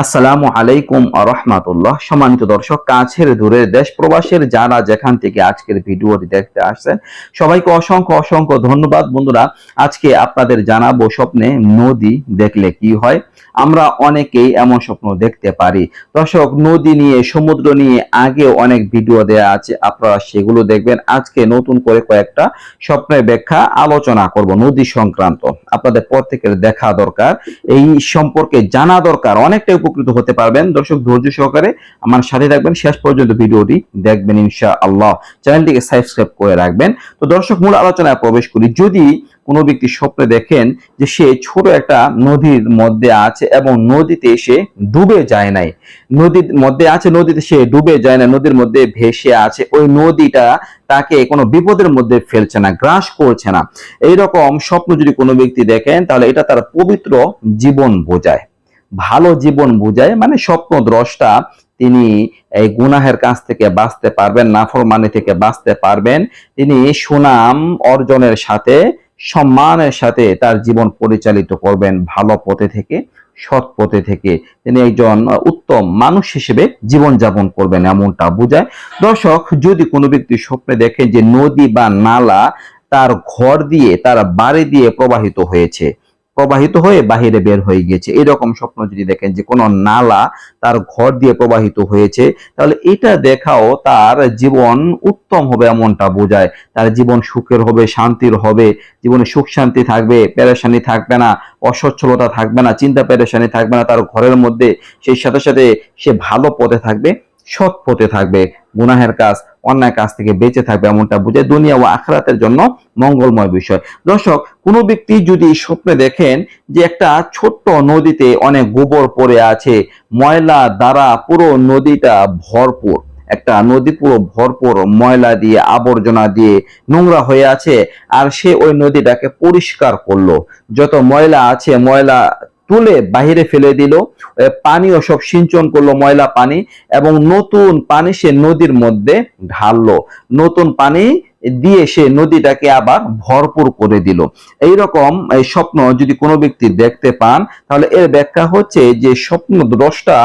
আসসালামু আলাইকুম রহমাতুল্লাহ। সম্মানিত দর্শক, কাছের দূরের দেশ প্রবাসের যারা যেখান থেকে আজকের ভিডিওটি দেখতে আসছেন, সবাইকে অসংখ্য অসংখ্য ধন্যবাদ। বন্ধুরা, আজকে আপনাদের জানাব স্বপ্নে নদী দেখলে কি হয়? আমরা অনেকেই এমন স্বপ্ন দেখতে পারি। দর্শক, নদী নিয়ে, সমুদ্র নিয়ে আগে অনেক ভিডিও দেয়া আছে, আপনারা সেগুলো দেখবেন। আজকে নতুন করে কয়েকটা স্বপ্নের ব্যাখ্যা আলোচনা করব নদী সংক্রান্ত। আপনাদের প্রত্যেকের দেখা দরকার, এই সম্পর্কে জানা দরকার, অনেকটাই উপকৃত হতে পারবেন। দর্শক, ধৈর্য সহকারে আমার সাথে থাকবেন। শেষ পর্যন্ত ভিডিওটি দেখবেন ইনশা আল্লাহ চ্যানেলটিকে সাবস্ক্রাইব করে রাখবেন। তো দর্শক, মূল আলোচনায় প্রবেশ করি। যদি কোনো ব্যক্তি স্বপ্নে দেখেন যে সে ছোট একটা নদীর মধ্যে আছে এবং নদীতে সে ডুবে যায় নাই, নদীর মধ্যে আছে, নদীতে সে ডুবে যায় না নদীর মধ্যে ভেসে আছে, ওই নদীটা তাকে কোনো বিপদের মধ্যে ফেলছে না, গ্রাস করছে না, এইরকম স্বপ্ন যদি কোনো ব্যক্তি দেখেন, তাহলে এটা তার পবিত্র জীবন বোঝায়। ভালো জীবন বুঝায় মানে স্বপ্ন দ্রষ্টা, তিনি এই গুনাহের কাছ থেকে বাঁচতে পারবেন, নাফরমানি থেকে বাঁচতে পারবেন। তিনি সুনাম অর্জনের সাথে, সম্মানের সাথে তার জীবন পরিচালিত করবেন ভালো পথে থেকে, সৎ পথে থেকে। তিনি একজন উত্তম মানুষ হিসেবে জীবন যাপন করবেন এমনটা বোঝায়। দর্শক, যদি কোনো ব্যক্তি স্বপ্নে দেখে যে নদী বা নালা তার ঘর দিয়ে, তার বাড়ি দিয়ে প্রবাহিত হয়েছে প্রবাহিত হয়ে বাহিরে বের হয়ে গিয়েছে। এরকম স্বপ্ন যদি দেখেন যে কোনো নালা তার ঘর দিয়ে প্রবাহিত হয়েছে, তাহলে এটা দেখাও তার জীবন উত্তম হবে এমনটা বোঝায়। তার জীবন সুখের হবে, শান্তির হবে, জীবনে সুখ শান্তি থাকবে, পেরেশানি থাকবে না, অসচ্ছলতা থাকবে না, চিন্তা পেরেশানি থাকবে না, তার ঘরের মধ্যে সেই সাথে সাথে সে ভালো পথে থাকবে। সৎ পথে থাকবে, গুনাহের কাজ, অন্যায় কাজ থেকে বেঁচে থাকবে এমনটা বুঝে দুনিয়া ও আখরাতের জন্য মঙ্গলময় বিষয়। দর্শক, কোনো ব্যক্তি যদি স্বপ্নে দেখেন যে একটা ছোট্ট নদীতে অনেক গোবর পড়ে আছে, ময়লা দ্বারা পুরো নদীটা ভরপুর, একটা নদী পুরো ভরপুর ময়লা দিয়ে, আবর্জনা দিয়ে নোংরা হয়ে আছে, আর সে ওই নদীটাকে পরিষ্কার করল। যত ময়লা আছে, ময়লা তুলে বাহিরে ফেলে দিল। পানি পানিও সব সিঞ্চন করল ময়লা পানি এবং নতুন পানি সে নদীর মধ্যে ঢাললো। নতুন পানি দিয়ে সে নদীটাকে আবার ভরপুর করে দিল। এই স্বপ্ন যদি কোনো ব্যক্তি দেখতে পান, তাহলে এর ব্যাখ্যা হচ্ছে যে স্বপ্ন দ্রষ্টা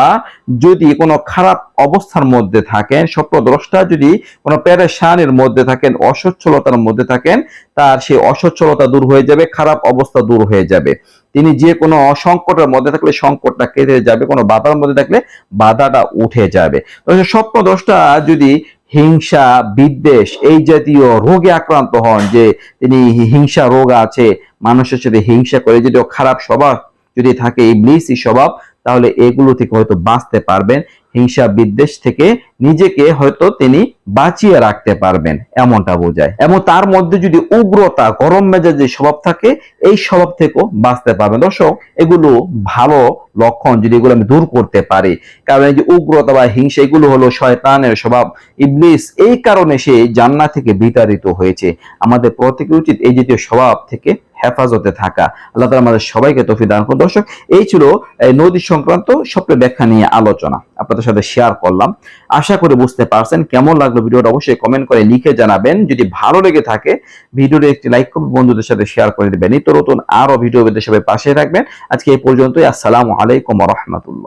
যদি কোনো খারাপ অবস্থার মধ্যে থাকেন স্বপ্ন দ্রষ্টা যদি কোনো পেরেশানির মধ্যে থাকেন, অসচ্ছলতার মধ্যে থাকেন, তার সেই অসচ্ছলতা দূর হয়ে যাবে, খারাপ অবস্থা দূর হয়ে যাবে। তিনি যে কোনো সংকটের মধ্যে থাকলে সংকটটা কেটে যাবে, কোনো বাধার মধ্যে থাকলে বাধাটা উঠে যাবে। স্বপ্ন দ্রষ্টা যদি হিংসা, বিদ্বেষ, এই জাতীয় রোগে আক্রান্ত হন যে তিনি হিংসা রোগ আছে, মানুষের সাথে হিংসা করে যদি খারাপ স্বভাব যদি থাকে এই মিসি স্বভাব, তাহলে এগুলো থেকে হয়তো বাঁচতে পারবেন। হিংসা বিদ্বেষ থেকে নিজেকে হয়তো তিনি বাঁচিয়ে রাখতে পারবেন, এমনটা বোঝায়। এবং তার মধ্যে যদি উগ্রতা, গরম মেজাজের স্বভাব থাকে, এই স্বভাব থেকেও বাঁচতে পারবেন। দর্শক, এগুলো ভালো লক্ষণ যদি এগুলো আমি দূর করতে পারি। কারণ এই যে উগ্রতা বা হিংসা, এগুলো হলো শয়তানের স্বভাব। ইবলিস এই কারণে সে জান্না থেকে বিতাড়িত হয়েছে। আমাদের প্রত্যেকের উচিত এই জাতীয় স্বভাব থেকে হেফাজতে থাকা। আল্লাহ তালা আমাদের সবাইকে তফি দান করুন। দর্শক, এই ছিল নদী সংক্রান্ত স্বপ্নের ব্যাখ্যা নিয়ে আলোচনা। আপনাদের সাথে শেয়ার করলাম। আশা করে বুঝতে পারছেন কেমন লাগল ভিডিওটা। অবশ্যই কমেন্ট করে লিখে জানাবেন। যদি ভালো লেগে থাকে ভিডিওটা একটি লাইক করবেন, বন্ধুদের সাথে শেয়ার করে দেবেন। নিত্য নতুন আরও ভিডিও সবাই পাশে রাখবেন আজকে এই পর্যন্তই। আসসালামু আলাইকুম রহমতুল্লাহ।